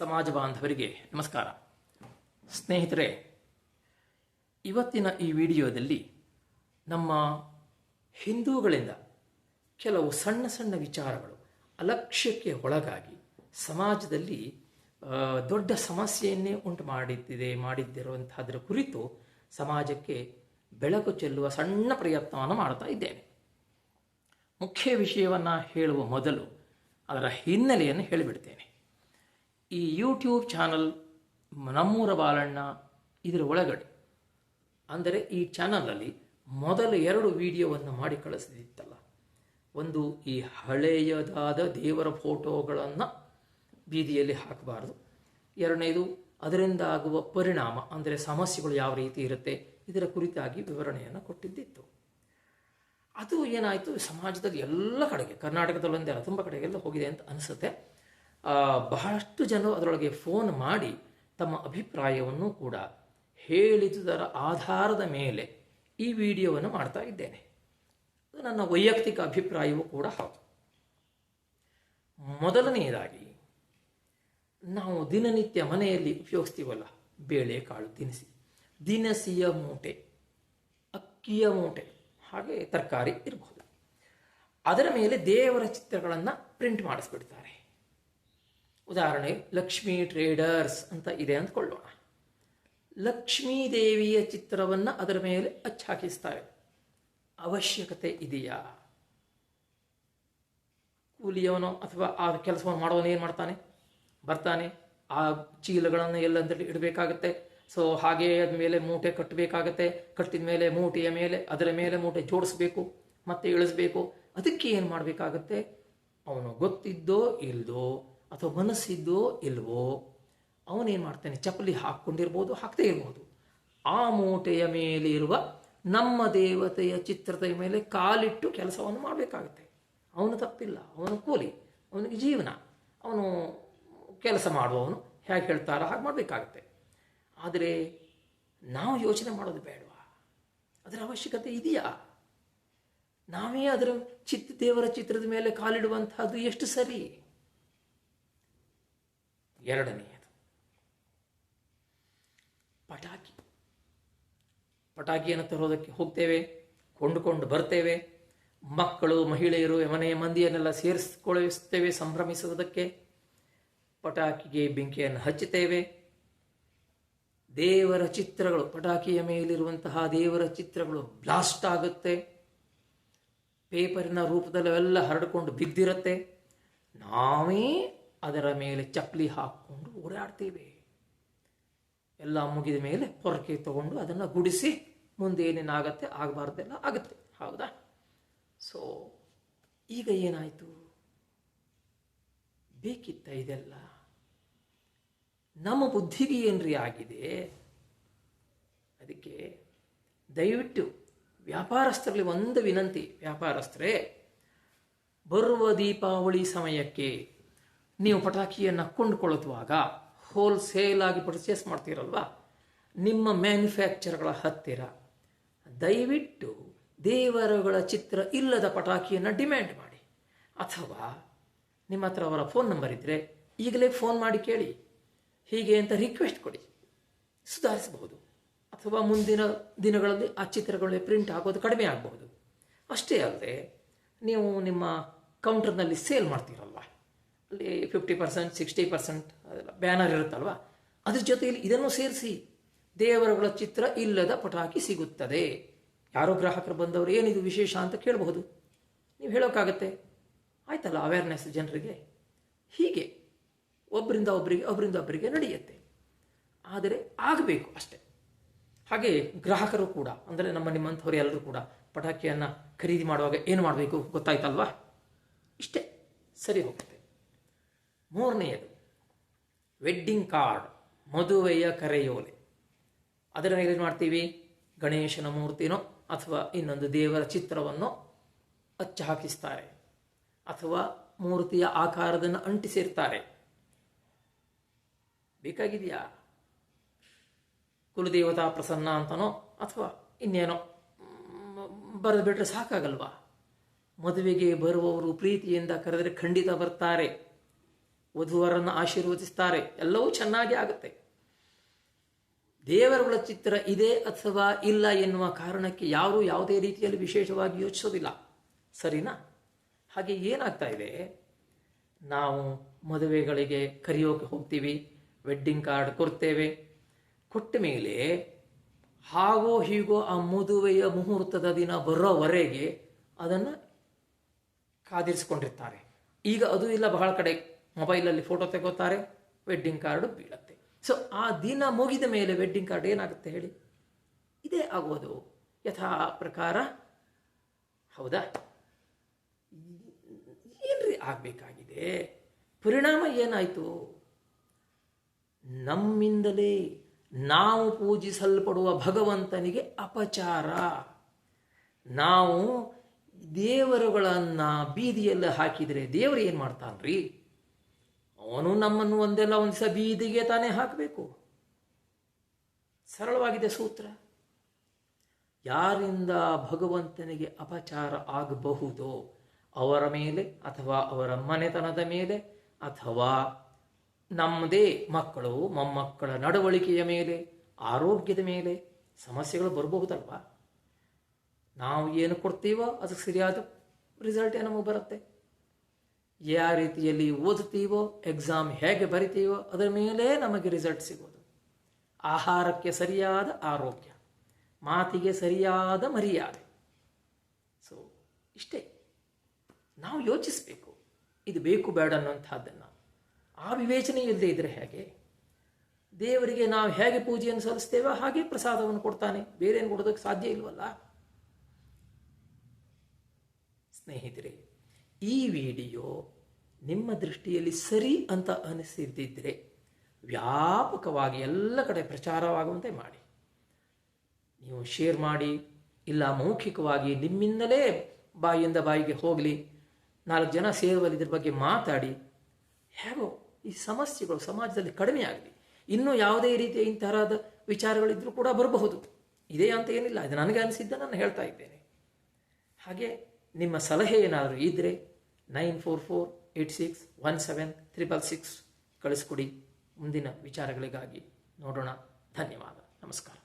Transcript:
ಸಮಾಜ ಬಾಂಧವರಿಗೆ ನಮಸ್ಕಾರ. ಸ್ನೇಹಿತರೆ, ಇವತ್ತಿನ ಈ ವಿಡಿಯೋದಲ್ಲಿ ನಮ್ಮ ಹಿಂದೂಗಳಿಂದ ಕೆಲವು ಸಣ್ಣ ಸಣ್ಣ ವಿಚಾರಗಳು ಅಲಕ್ಷ್ಯಕ್ಕೆ ಒಳಗಾಗಿ ಸಮಾಜದಲ್ಲಿ ದೊಡ್ಡ ಸಮಸ್ಯೆಯನ್ನೇ ಉಂಟು ಮಾಡಿದ್ದಿದೆ ಮಾಡಿದ್ದಿರುವಂತಹದ್ರ ಕುರಿತು ಸಮಾಜಕ್ಕೆ ಬೆಳಕು ಚೆಲ್ಲುವ ಸಣ್ಣ ಪ್ರಯತ್ನವನ್ನು ಮಾಡ್ತಾ ಇದ್ದೇನೆ. ಮುಖ್ಯ ವಿಷಯವನ್ನು ಹೇಳುವ ಮೊದಲು ಅದರ ಹಿನ್ನೆಲೆಯನ್ನು ಹೇಳಿಬಿಡ್ತೇನೆ. ಈ ಯೂಟ್ಯೂಬ್ ಚಾನಲ್ ನಮ್ಮೂರ ಬಾಲಣ್ಣ ಇದರ ಒಳಗಡೆ. ಅಂದರೆ ಈ ಚಾನಲಲ್ಲಿ ಮೊದಲ ಎರಡು ವಿಡಿಯೋವನ್ನು ಮಾಡಿ ಕಳಿಸಿದಿತ್ತಲ್ಲ. ಒಂದು ಈ ಹಳೆಯದಾದ ದೇವರ ಫೋಟೋಗಳನ್ನು ಬೀದಿಯಲ್ಲಿ ಹಾಕಬಾರ್ದು. ಎರಡನೇದು ಅದರಿಂದ ಆಗುವ ಪರಿಣಾಮ, ಅಂದರೆ ಸಮಸ್ಯೆಗಳು ಯಾವ ರೀತಿ ಇರುತ್ತೆ, ಇದರ ಕುರಿತಾಗಿ ವಿವರಣೆಯನ್ನು ಕೊಟ್ಟಿದ್ದಿತ್ತು. ಅದು ಏನಾಯಿತು, ಸಮಾಜದಲ್ಲಿ ಎಲ್ಲ ಕಡೆಗೆ ಕರ್ನಾಟಕದಲ್ಲೊಂದೇ ಅಲ್ಲ ತುಂಬ ಕಡೆಗೆಲ್ಲ ಹೋಗಿದೆ ಅಂತ ಅನಿಸುತ್ತೆ. ಬಹಳಷ್ಟು ಜನರು ಅದರೊಳಗೆ ಫೋನ್ ಮಾಡಿ ತಮ್ಮ ಅಭಿಪ್ರಾಯವನ್ನು ಕೂಡ ಹೇಳಿದುದರ ಆಧಾರದ ಮೇಲೆ ಈ ವಿಡಿಯೋವನ್ನು ಮಾಡ್ತಾ ಇದ್ದೇನೆ. ನನ್ನ ವೈಯಕ್ತಿಕ ಅಭಿಪ್ರಾಯವೂ ಕೂಡ ಹೌದು. ಮೊದಲನೆಯದಾಗಿ, ನಾವು ದಿನನಿತ್ಯ ಮನೆಯಲ್ಲಿ ಉಪಯೋಗಿಸ್ತೀವಲ್ಲ, ಬೇಳೆ, ಕಾಳು, ದಿನಸಿ. ದಿನಸಿಯ ಮೂಟೆ, ಅಕ್ಕಿಯ ಮೂಟೆ, ಹಾಗೆ ತರಕಾರಿ ಇರಬಹುದು ಅದರ ಮೇಲೆ ದೇವರ ಚಿತ್ರಗಳನ್ನು ಪ್ರಿಂಟ್ ಮಾಡಿಸ್ಬಿಡ್ತಾರೆ. ಉದಾಹರಣೆ, ಲಕ್ಷ್ಮೀ ಟ್ರೇಡರ್ಸ್ ಅಂತ ಇದೆ ಅಂದ್ಕೊಳ್ಳೋಣ. ಲಕ್ಷ್ಮೀ ದೇವಿಯ ಚಿತ್ರವನ್ನು ಅದರ ಮೇಲೆ ಅಚ್ಚ ಹಾಕಿಸ್ತಾರೆ ಅವಶ್ಯಕತೆ ಇದೆಯಾ? ಕೂಲಿಯವನು ಅಥವಾ ಆ ಕೆಲಸವನ್ನು ಮಾಡೋನು ಏನು ಮಾಡ್ತಾನೆ? ಬರ್ತಾನೆ. ಆ ಚೀಲಗಳನ್ನು ಎಲ್ಲಂತಲ್ಲಿ ಇಡಬೇಕಾಗತ್ತೆ? ಸೊ ಹಾಗೆ ಮೇಲೆ ಮೂಟೆ ಕಟ್ಟಬೇಕಾಗತ್ತೆ. ಕಟ್ಟಿದ ಮೇಲೆ ಮೂಟೆಯ ಮೇಲೆ, ಅದರ ಮೇಲೆ ಮೂಟೆ ಜೋಡಿಸ್ಬೇಕು, ಮತ್ತೆ ಇಳಿಸ್ಬೇಕು. ಅದಕ್ಕೆ ಏನು ಮಾಡಬೇಕಾಗತ್ತೆ? ಅವನು ಗೊತ್ತಿದ್ದೋ ಇಲ್ದೋ ಅಥವಾ ಮನಸ್ಸಿದ್ದೋ ಇಲ್ವೋ, ಅವನೇನು ಮಾಡ್ತಾನೆ? ಚಪ್ಪಲಿ ಹಾಕ್ಕೊಂಡಿರ್ಬೋದು, ಹಾಕದೇ ಇರ್ಬೋದು. ಆ ಮೂಟೆಯ ಮೇಲೆ ಇರುವ ನಮ್ಮ ದೇವತೆಯ ಚಿತ್ರದ ಮೇಲೆ ಕಾಲಿಟ್ಟು ಕೆಲಸವನ್ನು ಮಾಡಬೇಕಾಗುತ್ತೆ. ಅವನು ತಪ್ಪಿಲ್ಲ, ಅವನು ಕೂಲಿ, ಅವನಿಗೆ ಜೀವನ. ಅವನು ಕೆಲಸ ಮಾಡುವವನು ಹೇಗೆ ಹೇಳ್ತಾರೋ ಹಾಗೆ ಮಾಡಬೇಕಾಗತ್ತೆ. ಆದರೆ ನಾವು ಯೋಚನೆ ಮಾಡೋದು ಬೇಡವಾ? ಅದರ ಅವಶ್ಯಕತೆ ಇದೆಯಾ? ನಾವೇ ಅದರ ಚಿತ್ ದೇವರ ಚಿತ್ರದ ಮೇಲೆ ಕಾಲಿಡುವಂತಹದ್ದು ಎಷ್ಟು ಸರಿ? ಎರಡನೆಯದು. ಪಟಾಕಿ. ಪಟಾಕಿಯನ್ನು ತರೋದಕ್ಕೆ ಹೋಗ್ತೇವೆ, ಕೊಂಡುಕೊಂಡು ಬರ್ತೇವೆ, ಮಕ್ಕಳು, ಮಹಿಳೆಯರು ಮನೆಯ ಮಂದಿಯನ್ನೆಲ್ಲ ಸೇರಿಸಿಕೊಳ್ಳಿಸ್ತೇವೆ ಸಂಭ್ರಮಿಸುವುದಕ್ಕೆ. ಪಟಾಕಿಗೆ ಬೆಂಕಿಯನ್ನು ಹಚ್ಚುತ್ತೇವೆ. ದೇವರ ಚಿತ್ರಗಳು, ಪಟಾಕಿಯ ಮೇಲಿರುವಂತಹ ದೇವರ ಚಿತ್ರಗಳು ಬ್ಲಾಸ್ಟ್ ಆಗುತ್ತೆ. ಪೇಪರಿನ ರೂಪದಲ್ಲಿ ಅವೆಲ್ಲ ಹರಡಿಕೊಂಡು ಬಿದ್ದಿರುತ್ತೆ. ನಾವೇ ಅದರ ಮೇಲೆ ಚಪ್ಪಲಿ ಹಾಕ್ಕೊಂಡು ಓಡಾಡ್ತೇವೆ. ಎಲ್ಲ ಮುಗಿದ ಮೇಲೆ ಪೊರಕೆ ತಗೊಂಡು ಅದನ್ನು ಗುಡಿಸಿ ಮುಂದೆ ಏನೇನಾಗತ್ತೆ ಆಗಬಾರ್ದೆಲ್ಲ ಆಗುತ್ತೆ. ಹೌದಾ? ಸೊ ಈಗ ಏನಾಯಿತು? ಬೇಕಿತ್ತ ಇದೆಲ್ಲ? ನಮ್ಮ ಬುದ್ಧಿಗೆ ಏನ್ರಿ ಆಗಿದೆ? ಅದಕ್ಕೆ ದಯವಿಟ್ಟು ವ್ಯಾಪಾರಸ್ಥರಲ್ಲಿ ಒಂದು ವಿನಂತಿ. ವ್ಯಾಪಾರಸ್ಥರೇ, ಬರುವ ದೀಪಾವಳಿ ಸಮಯಕ್ಕೆ ನೀವು ಪಟಾಕಿಯನ್ನು ಕೊಂಡುಕೊಳ್ಳುವಾಗ ಹೋಲ್ಸೇಲ್ ಆಗಿ ಪರ್ಚೇಸ್ ಮಾಡ್ತೀರಲ್ವಾ? ನಿಮ್ಮ ಮ್ಯಾನುಫ್ಯಾಕ್ಚರ್ಗಳ ಹತ್ತಿರ. ದಯವಿಟ್ಟು ದೇವರುಗಳ ಚಿತ್ರ ಇಲ್ಲದ ಪಟಾಕಿಯನ್ನು ಡಿಮ್ಯಾಂಡ್ ಮಾಡಿ. ಅಥವಾ ನಿಮ್ಮ ಹತ್ರ ಅವರ ಫೋನ್ ನಂಬರ್ ಇದ್ದರೆ ಈಗಲೇ ಫೋನ್ ಮಾಡಿ ಕೇಳಿ. ಹೀಗೆ ಅಂತ ರಿಕ್ವೆಸ್ಟ್ ಕೊಡಿ. ಸುಧಾರಿಸಬಹುದು. ಅಥವಾ ಮುಂದಿನ ದಿನಗಳಲ್ಲಿ ಆ ಚಿತ್ರಗಳಲ್ಲಿ ಪ್ರಿಂಟ್ ಆಗೋದು ಕಡಿಮೆ ಆಗಬಹುದು. ಅಷ್ಟೇ ಅಲ್ಲದೆ ನೀವು ನಿಮ್ಮ ಕೌಂಟರ್ನಲ್ಲಿ ಸೇಲ್ ಮಾಡ್ತೀರಲ್ವ? ಫಿಫ್ಟಿ ಪರ್ಸೆಂಟ್, ಸಿಕ್ಸ್ಟಿ ಪರ್ಸೆಂಟ್ ಅದೆಲ್ಲ ಬ್ಯಾನರ್ ಇರುತ್ತಲ್ವ? ಅದ್ರ ಜೊತೆಯಲ್ಲಿ ಇದನ್ನು ಸೇರಿಸಿ ದೇವರುಗಳ ಚಿತ್ರ ಇಲ್ಲದ ಪಟಾಕಿ ಸಿಗುತ್ತದೆ. ಯಾರೋ ಗ್ರಾಹಕರು ಬಂದವರು, ಏನಿದು ವಿಶೇಷ ಅಂತ ಕೇಳಬಹುದು. ನೀವು ಹೇಳೋಕ್ಕಾಗತ್ತೆ? ಆಯ್ತಲ್ಲ ಅವೇರ್ನೆಸ್ ಜನರಿಗೆ? ಹೀಗೆ ಒಬ್ಬರಿಂದ ಒಬ್ಬರಿಗೆ ಒಬ್ಬರಿಂದ ಒಬ್ಬರಿಗೆ ನಡೆಯುತ್ತೆ. ಆದರೆ ಆಗಬೇಕು ಅಷ್ಟೇ. ಹಾಗೆ ಗ್ರಾಹಕರು ಕೂಡ, ಅಂದರೆ ನಮ್ಮ ನಿಮ್ಮಂಥವ್ರು ಎಲ್ಲರೂ ಕೂಡ ಪಟಾಕಿಯನ್ನು ಖರೀದಿ ಮಾಡುವಾಗ ಏನು ಮಾಡಬೇಕು ಗೊತ್ತಾಯ್ತಲ್ವಾ? ಇಷ್ಟೇ. ಸರಿ ಹೋಗುತ್ತೆ ಮೂರನೆಯದು ವೆಡ್ಡಿಂಗ್ ಕಾರ್ಡ್ ಮದುವೆಯ ಕರೆಯೋಲೆ. ಅದರ ಮೇಲೆ ಏನು ಮಾಡ್ತೀವಿ? ಗಣೇಶನ ಮೂರ್ತಿನೋ ಅಥವಾ ಇನ್ನೊಂದು ದೇವರ ಚಿತ್ರವನ್ನು ಅಚ್ಚ ಹಾಕಿಸ್ತಾರೆ. ಅಥವಾ ಮೂರ್ತಿಯ ಆಕಾರದನ್ನು ಅಂಟಿಸಿರ್ತಾರೆ. ಬೇಕಾಗಿದೆಯಾ? ಕುಲದೇವತಾ ಪ್ರಸನ್ನ ಅಂತನೋ ಅಥವಾ ಇನ್ನೇನೋ? ಬರೆದು ಬಿಟ್ಟರೆ ಸಾಕಾಗಲ್ವಾ? ಮದುವೆಗೆ ಬರುವವರು ಪ್ರೀತಿಯಿಂದ ಕರೆದರೆ ಖಂಡಿತ ಬರ್ತಾರೆ. ವಧುವರನ್ನು ಆಶೀರ್ವದಿಸ್ತಾರೆ. ಎಲ್ಲವೂ ಚೆನ್ನಾಗಿ ಆಗುತ್ತೆ. ದೇವರುಗಳ ಚಿತ್ರ ಇದೆ ಅಥವಾ ಇಲ್ಲ ಎನ್ನುವ ಕಾರಣಕ್ಕೆ ಯಾರು ಯಾವುದೇ ರೀತಿಯಲ್ಲಿ ವಿಶೇಷವಾಗಿ ಯೋಚಿಸೋದಿಲ್ಲ. ಸರಿನಾ? ಹಾಗೆ ಏನಾಗ್ತಾ ಇದೆ? ನಾವು ಮದುವೆಗಳಿಗೆ ಕರೆಯೋಕೆ ಹೋಗ್ತೀವಿ ವೆಡ್ಡಿಂಗ್ ಕಾರ್ಡ್ ಕೊಡ್ತೇವೆ. ಕೊಟ್ಟ ಮೇಲೆ ಹಾಗೋ ಹೀಗೋ ಆ ಮದುವೆಯ ಮುಹೂರ್ತದ ದಿನ ಬರೋವರೆಗೆ ಅದನ್ನು ಕಾದಿರಿಸಿಕೊಂಡಿರ್ತಾರೆ. ಈಗ ಅದು ಇಲ್ಲ ಬಹಳ ಕಡೆ. ಮೊಬೈಲಲ್ಲಿ ಫೋಟೋ ತೆಗೋತಾರೆ ವೆಡ್ಡಿಂಗ್ ಕಾರ್ಡು ಬೀಳತ್ತೆ. ಸೊ ಆ ದಿನ ಮುಗಿದ ಮೇಲೆ ವೆಡ್ಡಿಂಗ್ ಕಾರ್ಡ್ ಏನಾಗುತ್ತೆ ಹೇಳಿ? ಇದೇ ಆಗೋದು. ಯಥಾ ಪ್ರಕಾರ ಹೌದಾ? ಏನ್ರಿ ಆಗಬೇಕಾಗಿದೆ? ಪರಿಣಾಮ ಏನಾಯಿತು? ನಮ್ಮಿಂದಲೇ ನಾವು ಪೂಜಿಸಲ್ಪಡುವ ಭಗವಂತನಿಗೆ ಅಪಚಾರ. ನಾವು ದೇವರುಗಳನ್ನು ಬೀದಿಯಲ್ಲಿ ಹಾಕಿದರೆ ದೇವರು ಏನು ಮಾಡ್ತಾನ್ರಿ? ಅವನು ನಮ್ಮನ್ನು ಒಂದೆಲ್ಲ ಒಂದು ದಿವಸ ಬೀದಿಗೆ ತಾನೇ ಹಾಕಬೇಕು. ಸರಳವಾಗಿದೆ ಸೂತ್ರ. ಯಾರಿಂದ ಭಗವಂತನಿಗೆ ಅಪಚಾರ ಆಗಬಹುದೋ ಅವರ ಮೇಲೆ ಅಥವಾ ಅವರ ಮನೆತನದ ಮೇಲೆ ಅಥವಾ ನಮ್ಮದೇ ಮಕ್ಕಳು, ಮೊಮ್ಮಕ್ಕಳ ನಡವಳಿಕೆಯ ಮೇಲೆ, ಆರೋಗ್ಯದ ಮೇಲೆ ಸಮಸ್ಯೆಗಳು ಬರಬಹುದಲ್ವಾ? ನಾವು ಏನು ಕೊಡ್ತೀವೋ ಅದಕ್ಕೆ ಸರಿಯಾದ ರಿಸಲ್ಟೇ ನಮಗೆ ಬರುತ್ತೆ. ಯಾವ ರೀತಿಯಲ್ಲಿ ಓದುತ್ತೀವೋ ಎಕ್ಸಾಮ್ ಹೇಗೆ ಬರಿತೀವೋ, ಅದರ ಮೇಲೆ ನಮಗೆ ರಿಸಲ್ಟ್ ಸಿಗೋದು. ಆಹಾರಕ್ಕೆ ಸರಿಯಾದ ಆರೋಗ್ಯ, ಮಾತಿಗೆ ಸರಿಯಾದ ಮರ್ಯಾದೆ. ಸೊ ಇಷ್ಟೇ. ನಾವು ಯೋಚಿಸಬೇಕು, ಇದು ಬೇಕು ಬೇಡ ಅನ್ನುವಂಥದ್ದನ್ನು. ಆ ವಿವೇಚನೆ ಇಲ್ಲದೆ ಇದ್ದರೆ ಹೇಗೆ? ದೇವರಿಗೆ ನಾವು ಹೇಗೆ ಪೂಜೆಯನ್ನು ಸಲ್ಲಿಸ್ತೇವೋ ಹಾಗೆ ಪ್ರಸಾದವನ್ನು ಕೊಡ್ತಾನೆ. ಬೇರೇನು ಕೊಡೋದಕ್ಕೆ ಸಾಧ್ಯ ಇಲ್ವಲ್ಲ? ಸ್ನೇಹಿತರೆ ಈ ವಿಡಿಯೋ ನಿಮ್ಮ ದೃಷ್ಟಿಯಲ್ಲಿ ಸರಿ ಅಂತ ಅನಿಸಿದ್ದಿದ್ರೆ ವ್ಯಾಪಕವಾಗಿ ಎಲ್ಲ ಕಡೆ ಪ್ರಚಾರವಾಗುವಂತೆ ಮಾಡಿ. ನೀವು ಶೇರ್ ಮಾಡಿ, ಇಲ್ಲ ಮೌಖಿಕವಾಗಿ ನಿಮ್ಮಿಂದಲೇ ಬಾಯಿಯಿಂದ ಬಾಯಿಗೆ ಹೋಗಲಿ, ನಾಲ್ಕು ಜನ ಸೇರುವಲ್ಲಿ ಇದ್ರ ಬಗ್ಗೆ ಮಾತಾಡಿ, ಹೇಗೋ ಈ ಸಮಸ್ಯೆಗಳು ಸಮಾಜದಲ್ಲಿ ಕಡಿಮೆ ಆಗಲಿ. ಇನ್ನೂ ಯಾವುದೇ ರೀತಿಯ ಇಂತಹದ ವಿಚಾರಗಳಿದ್ರೂ ಕೂಡ ಬರಬಹುದು. ಇದೇ ಅಂತ ಏನಿಲ್ಲ, ಇದು ನನಗೆ ಅನಿಸಿದ್ದ ನಾನು ಹೇಳ್ತಾ ಇದ್ದೇನೆ. ಹಾಗೆ ನಿಮ್ಮ ಸಲಹೆ ಏನಾದರೂ ಇದ್ದರೆ nine four four eight six one seven triple six ಕಳಿಸ್ಕೊಡಿ. ಮುಂದಿನ ವಿಚಾರಗಳಿಗಾಗಿ ನೋಡೋಣ. ಧನ್ಯವಾದ. ನಮಸ್ಕಾರ.